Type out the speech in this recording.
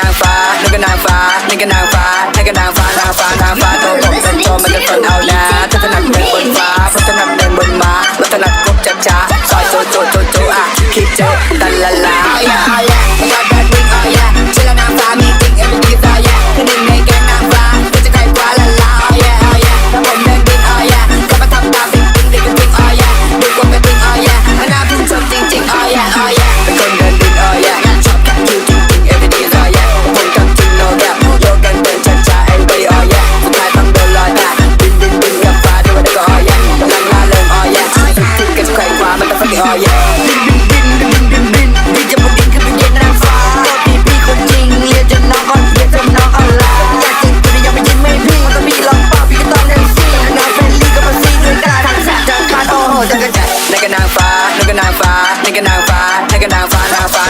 นางฟ้านึกก็นางฟ้านี่ก็นางฟ้านี่ก็นางฟ้านางฟ้านางฟ้าโตผมเป็นตัวมันจะทนเอานะถ้าถนัดเดินบนฟ้าเพราะถนัดเดินบนม้าแล้วถนัดกบจะจ้าซอยโจโจโจโจอะคิดเจอตันละลาามันต้องฟังอ๋อแย่บินบินบินบินบินบินบินจะบนดินขึ้นไปเย็นนางฟ้าโตพี่พี่คนจริงเรียนจนน้องอ่อนเรียนจนน้องอ่อนล้าอยากจริงแต่ยังไม่จริงไม่พี่มันต้องมีลองเปล่าพี่ก็ต้องเล่นซีนางเฟรนลี่ก็มาซีด้วยกันทักษะจากการโอ้โหจักรจันทร์นี่ก็นางฟ้านี่ก็นางฟ้านี่ก็นางฟ้านี่ก็นางฟ้านางฟ้านางฟ้า